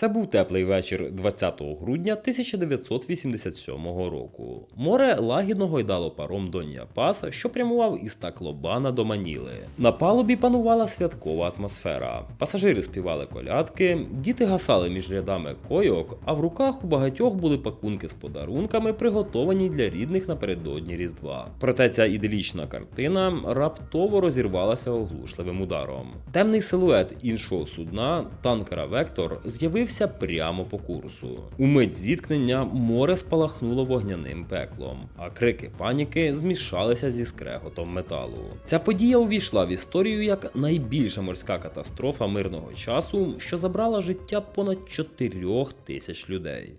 Це був теплий вечір 20 грудня 1987 року. Море лагідно гойдало паром Донія Пас, що прямував із Таклобана до Маніли. На палубі панувала святкова атмосфера. Пасажири співали колядки, діти гасали між рядами койок, а в руках у багатьох були пакунки з подарунками, приготовані для рідних напередодні Різдва. Проте ця іделічна картина раптово розірвалася оглушливим ударом. Темний силует іншого судна, танкера Вектор, з'явився прямо по курсу. У мить зіткнення море спалахнуло вогняним пеклом, а крики паніки змішалися зі скреготом металу. Ця подія увійшла в історію як найбільша морська катастрофа мирного часу, що забрала життя понад 4 тисяч людей.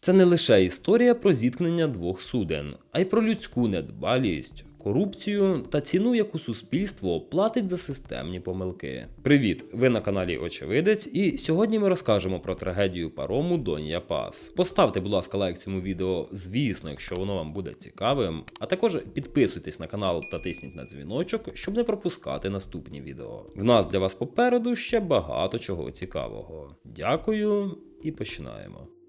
Це не лише історія про зіткнення двох суден, а й про людську недбалість, корупцію та ціну, яку суспільство платить за системні помилки. Привіт! Ви на каналі Очевидець, і сьогодні ми розкажемо про трагедію парому Донія Пас. Поставте, будь ласка, лайк цьому відео, звісно, якщо воно вам буде цікавим. А також підписуйтесь на канал та тисніть на дзвіночок, щоб не пропускати наступні відео. В нас для вас попереду ще багато чого цікавого. Дякую і починаємо.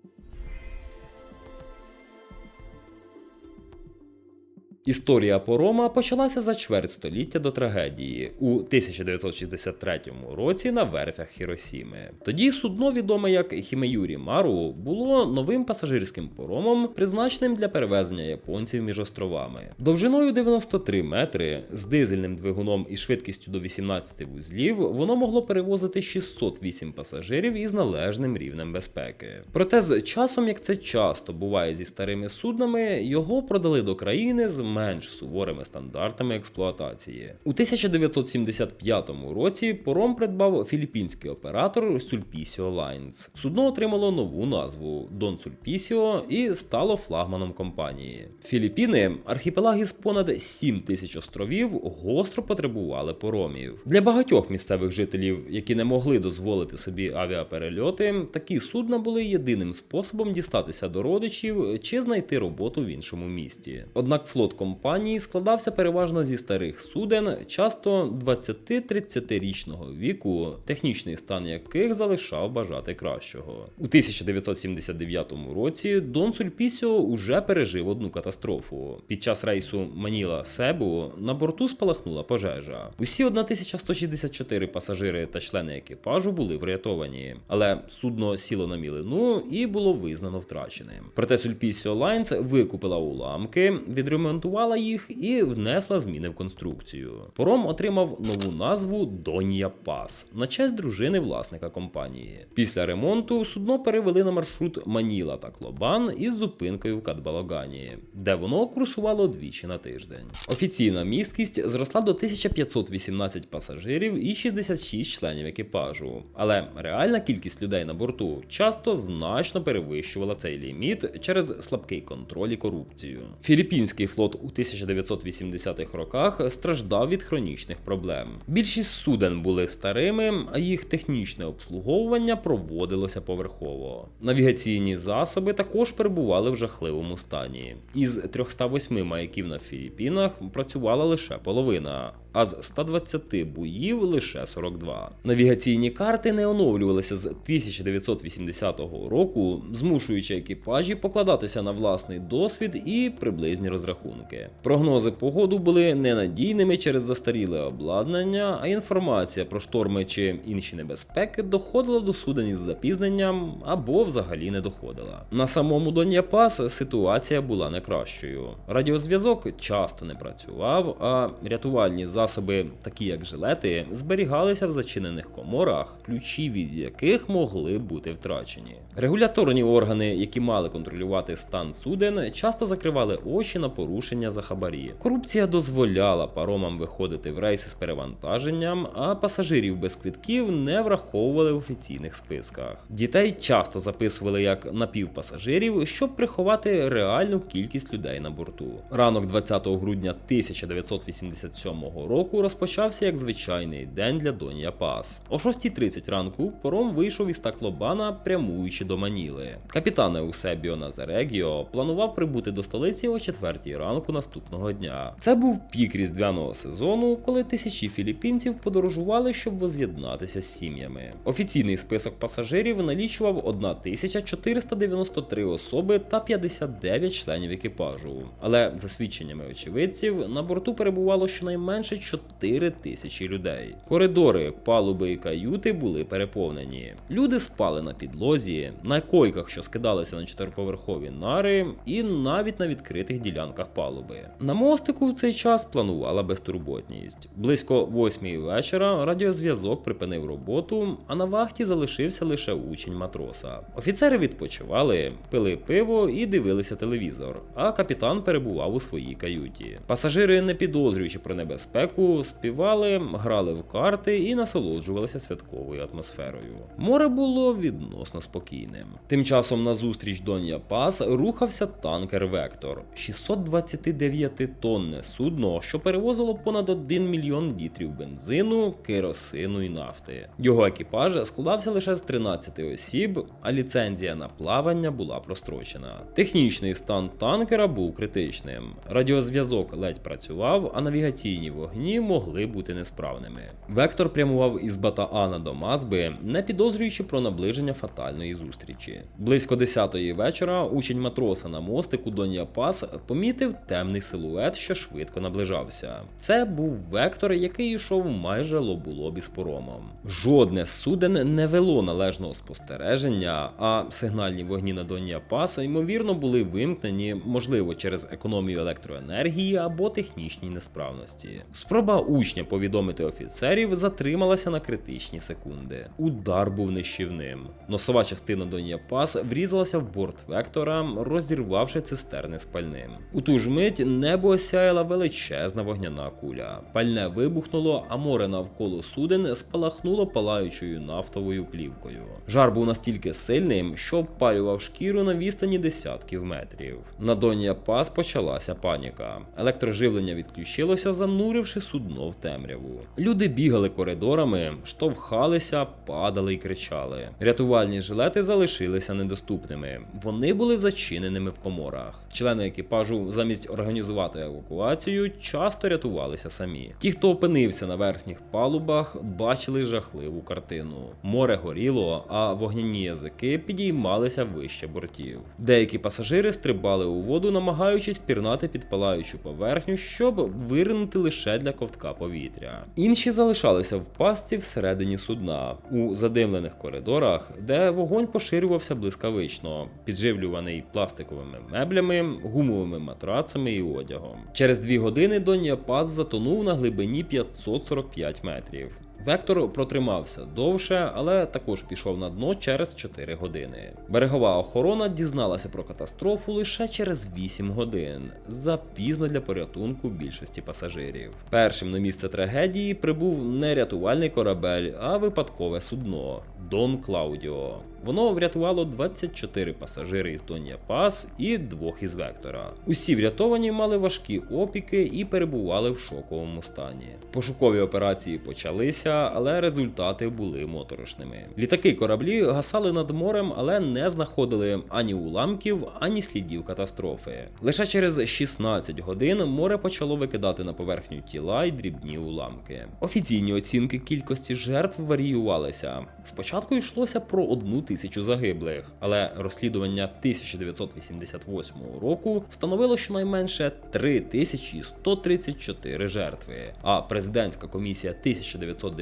Історія порома почалася за чверть століття до трагедії у 1963 році на верфях Хіросіми. Тоді судно, відоме як Хімеюрі Мару, було новим пасажирським поромом, призначеним для перевезення японців між островами. Довжиною 93 метри з дизельним двигуном і швидкістю до 18 вузлів воно могло перевозити 608 пасажирів із належним рівнем безпеки. Проте з часом, як це часто буває зі старими суднами, його продали до країни з менш суворими стандартами експлуатації. У 1975 році пором придбав філіппінський оператор Sulpicio Lines. Судно отримало нову назву Don Sulpicio і стало флагманом компанії. Філіппіни, архіпелаг із понад 7 тисяч островів, гостро потребували поромів. Для багатьох місцевих жителів, які не могли дозволити собі авіаперельоти, такі судна були єдиним способом дістатися до родичів чи знайти роботу в іншому місті. Однак флот компанії складався переважно зі старих суден, часто 20-30-річного віку, технічний стан яких залишав бажати кращого. У 1979 році Дон Сульпісіо уже пережив одну катастрофу. Під час рейсу Маніла Себу на борту спалахнула пожежа. Усі 1164 пасажири та члени екіпажу були врятовані, але судно сіло на мілину і було визнано втраченим. Проте Сульпісіо Лайнс викупила уламки, відремонтувала їх і внесла зміни в конструкцію. Пором отримав нову назву Донія Пас на честь дружини власника компанії. Після ремонту судно перевели на маршрут Маніла та Клобан із зупинкою в Катбалагані, де воно курсувало двічі на тиждень. Офіційна місткість зросла до 1518 пасажирів і 66 членів екіпажу, але реальна кількість людей на борту часто значно перевищувала цей ліміт через слабкий контроль і корупцію. Філіппінський флот у 1980-х роках страждав від хронічних проблем. Більшість суден були старими, а їх технічне обслуговування проводилося поверхово. Навігаційні засоби також перебували в жахливому стані. Із 308 маяків на Філіппінах працювала лише половина. А з 120 боїв лише 42. Навігаційні карти не оновлювалися з 1980 року, змушуючи екіпажі покладатися на власний досвід і приблизні розрахунки. Прогнози погоду були ненадійними через застаріле обладнання, а інформація про шторми чи інші небезпеки доходила до суден із запізненням або взагалі не доходила. На самому Дон'япас ситуація була не кращою. Радіозв'язок часто не працював, а рятувальні засоби, такі як жилети, зберігалися в зачинених коморах, ключі від яких могли бути втрачені. Регуляторні органи, які мали контролювати стан суден, часто закривали очі на порушення за хабарі. Корупція дозволяла паромам виходити в рейси з перевантаженням, а пасажирів без квитків не враховували в офіційних списках. Дітей часто записували як напівпасажирів, щоб приховати реальну кількість людей на борту. Ранок 20 грудня 1987 року розпочався як звичайний день для Донія Пас. О 6.30 ранку пором вийшов із Таклобана, прямуючи до Маніли. Капітан Еусебіо Назарегіо планував прибути до столиці о 4 ранку ранку наступного дня. Це був пік різдвяного сезону, коли тисячі філіппінців подорожували, щоб воз'єднатися з сім'ями. Офіційний список пасажирів налічував 1493 особи та 59 членів екіпажу. Але за свідченнями очевидців на борту перебувало щонайменше 4 тисячі людей. Коридори, палуби і каюти були переповнені. Люди спали на підлозі, на койках, що скидалися на чотириповерхові нари, і навіть на відкритих ділянках палуби. На мостику в цей час планувала безтурботність. Близько восьмої вечора радіозв'язок припинив роботу, а на вахті залишився лише учень матроса. Офіцери відпочивали, пили пиво і дивилися телевізор, а капітан перебував у своїй каюті. Пасажири, не підозрюючи про небезпеку, співали, грали в карти і насолоджувалися святковою атмосферою. Море було відносно спокійним. Тим часом назустріч донья Пас рухався танкер Вектор 620 29-тонне судно, що перевозило понад 1 мільйон літрів бензину, керосину і нафти. Його екіпаж складався лише з 13 осіб, а ліцензія на плавання була прострочена. Технічний стан танкера був критичним. Радіозв'язок ледь працював, а навігаційні вогні могли бути несправними. Вектор прямував із Батаана до Мазби, не підозрюючи про наближення фатальної зустрічі. Близько 10-ї вечора учень матроса на мостику Донья Пас помітив темний силует, що швидко наближався. Це був вектор, який йшов майже лоб-у-лоб із поромом. Жодне з суден не вело належного спостереження, а сигнальні вогні на Дон'я Паса, ймовірно, були вимкнені, можливо, через економію електроенергії або технічні несправності. Спроба учня повідомити офіцерів затрималася на критичні секунди. Удар був нищівним. Носова частина Дон'я Пас врізалася в борт вектора, розірвавши цистерни з пальним. У ту ж мить небо осяяла величезна вогняна куля. Пальне вибухнуло, а море навколо суден спалахнуло палаючою нафтовою плівкою. Жар був настільки сильним, що обпалював шкіру на відстані десятків метрів. На Дон'я Пас почалася паніка. Електроживлення відключилося, зануривши судно в темряву. Люди бігали коридорами, штовхалися, падали і кричали. Рятувальні жилети залишилися недоступними. Вони були зачиненими в коморах. Члени екіпажу, замість організувати евакуацію, часто рятувалися самі. Ті, хто опинився на верхніх палубах, бачили жахливу картину. Море горіло, а вогняні язики підіймалися вище бортів. Деякі пасажири стрибали у воду, намагаючись пірнати під палаючу поверхню, щоб виринути лише для ковтка повітря. Інші залишалися в пастці всередині судна, у задимлених коридорах, де вогонь поширювався блискавично, підживлюваний пластиковими меблями, гумовими матрацами і одягом. Через дві години Донья Пас затонув на глибині 545 метрів. Вектор протримався довше, але також пішов на дно через 4 години. Берегова охорона дізналася про катастрофу лише через 8 годин, запізно для порятунку більшості пасажирів. Першим на місце трагедії прибув не рятувальний корабель, а випадкове судно Дон Клаудіо. Воно врятувало 24 пасажири із Дон'я Пас і двох із Вектора. Усі врятовані мали важкі опіки і перебували в шоковому стані. Пошукові операції почалися, але результати були моторошними. Літаки кораблі гасали над морем, але не знаходили ані уламків, ані слідів катастрофи. Лише через 16 годин море почало викидати на поверхню тіла й дрібні уламки. Офіційні оцінки кількості жертв варіювалися. Спочатку йшлося про одну тисячу загиблих, але розслідування 1988 року встановило щонайменше 3134 жертви. А президентська комісія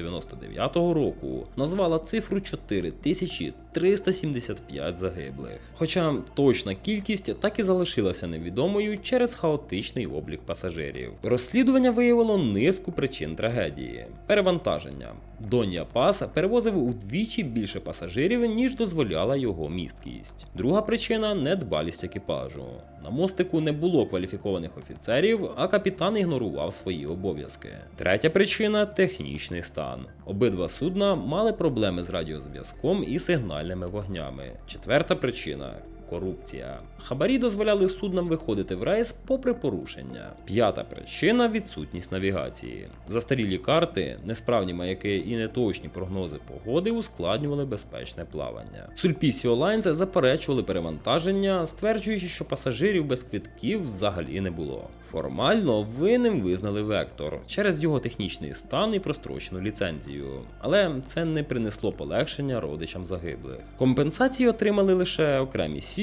1999 року назвала цифру 4375 загиблих. Хоча точна кількість так і залишилася невідомою через хаотичний облік пасажирів. Розслідування виявило низку причин трагедії: перевантаження. Дон'я Пас перевозив удвічі більше пасажирів, ніж дозволяла його місткість. Друга причина недбалість екіпажу. На мостику не було кваліфікованих офіцерів, а капітан ігнорував свої обов'язки. Третя причина технічний стан. Обидва судна мали проблеми з радіозв'язком і сигнальними вогнями. Четверта причина корупція. Хабарі дозволяли суднам виходити в рейс попри порушення. П'ята причина відсутність навігації. Застарілі карти, несправні маяки і неточні прогнози погоди ускладнювали безпечне плавання. Sulpicio Lines заперечували перевантаження, стверджуючи, що пасажирів без квитків взагалі не було. Формально винним визнали Вектор через його технічний стан і прострочену ліцензію, але це не принесло полегшення родичам загиблих. Компенсації отримали лише окремі сім'ї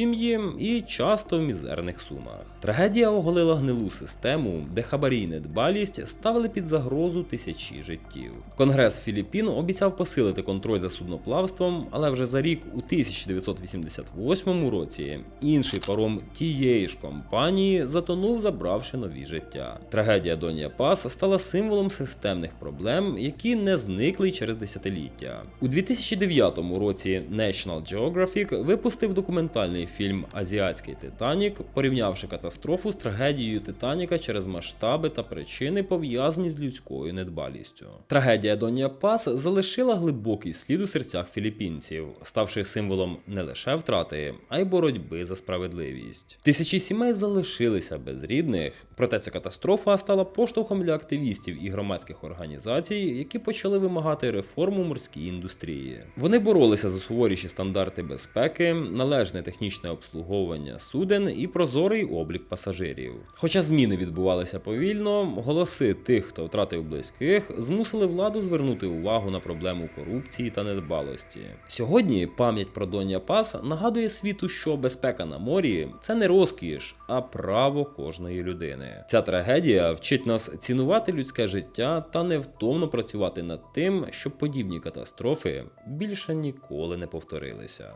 і часто в мізерних сумах. Трагедія оголила гнилу систему, де хабарі недбалість ставили під загрозу тисячі життів. Конгрес Філіппін обіцяв посилити контроль за судноплавством, але вже за рік у 1988 році інший паром тієї ж компанії затонув, забравши нові життя. Трагедія Донія Пас стала символом системних проблем, які не зникли через десятиліття. У 2009 році National Geographic випустив документальний фільм Азіатський Титанік, порівнявши катастрофу з трагедією Титаніка через масштаби та причини, пов'язані з людською недбалістю. Трагедія Донія Пас залишила глибокий слід у серцях філіппінців, ставши символом не лише втрати, а й боротьби за справедливість. Тисячі сімей залишилися без рідних, проте ця катастрофа стала поштовхом для активістів і громадських організацій, які почали вимагати реформу морській індустрії. Вони боролися за суворіші стандарти безпеки, належне технічне обслуговування суден і прозорий облік пасажирів. Хоча зміни відбувалися повільно, голоси тих, хто втратив близьких, змусили владу звернути увагу на проблему корупції та недбалості. Сьогодні пам'ять про Доння Пас нагадує світу, що безпека на морі це не розкіш, а право кожної людини. Ця трагедія вчить нас цінувати людське життя та невтомно працювати над тим, щоб подібні катастрофи більше ніколи не повторилися.